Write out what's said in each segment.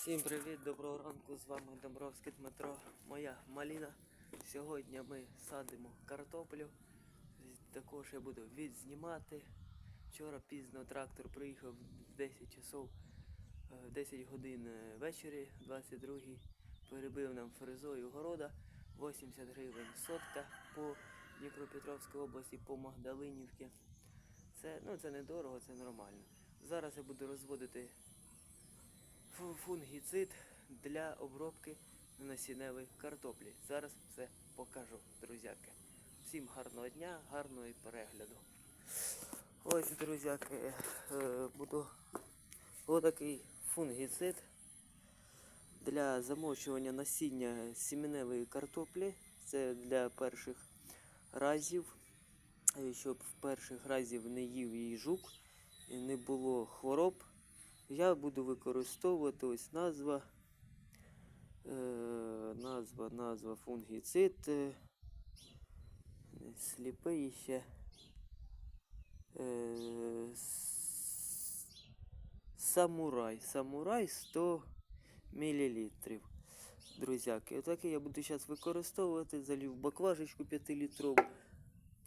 Всім привіт, доброго ранку, з вами Домбровський Дмитро, моя маліна. Сьогодні ми садимо картоплю. Також я буду відзнімати. Вчора пізно трактор приїхав в 10 часов, е, 10 годин е, ввечері, 22 перебив нам фрезою города 80 гривень сотка по Дніпропетровській області, по Магдалинівці. Це, ну, це недорого, це нормально. Зараз я буду розводити фунгіцид для обробки насінневої картоплі. Зараз все покажу, друзяки. Всім гарного дня, гарного перегляду. Ось, друзяки, е, буду отакий фунгіцид для замочування насіння сіміневої картоплі. Це для перших разів, е, щоб в перших разів не їв її жук і не було хвороб. Я буду використовувати ось назва. Е, назва, назва фунгіцид. е, Сліпий ще. Е, самурай. Самурай 100 мл. Друзяки, отакий я буду зараз використовувати. Залів баклажечку 5-літрову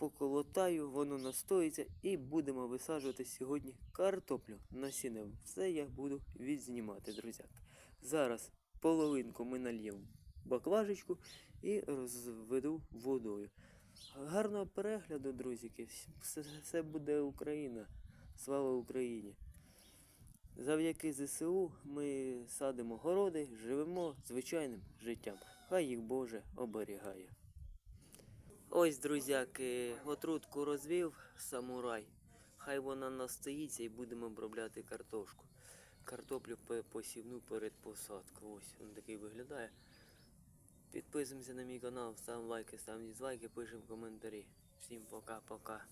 поколотаю, воно настоїться і будемо висаджувати сьогодні картоплю насінневу. Все я буду відзнімати, друзяки. Зараз половинку ми нальємо баклажечку і розведу водою. Гарного перегляду, друзяки. Все, все буде Україна. Слава Україні! Завдяки ЗСУ ми садимо городи, живемо звичайним життям. Хай їх Боже оберігає. Ось, друзяки, отрутку розвів самурай. Хай вона настоїться і будемо обробляти картошку. Картоплю посівну перед посадкою. Ось він такий виглядає. Підписуємося на мій канал, ставимо лайки, ставимо дізлайки, пишемо коментарі. Всім пока-пока.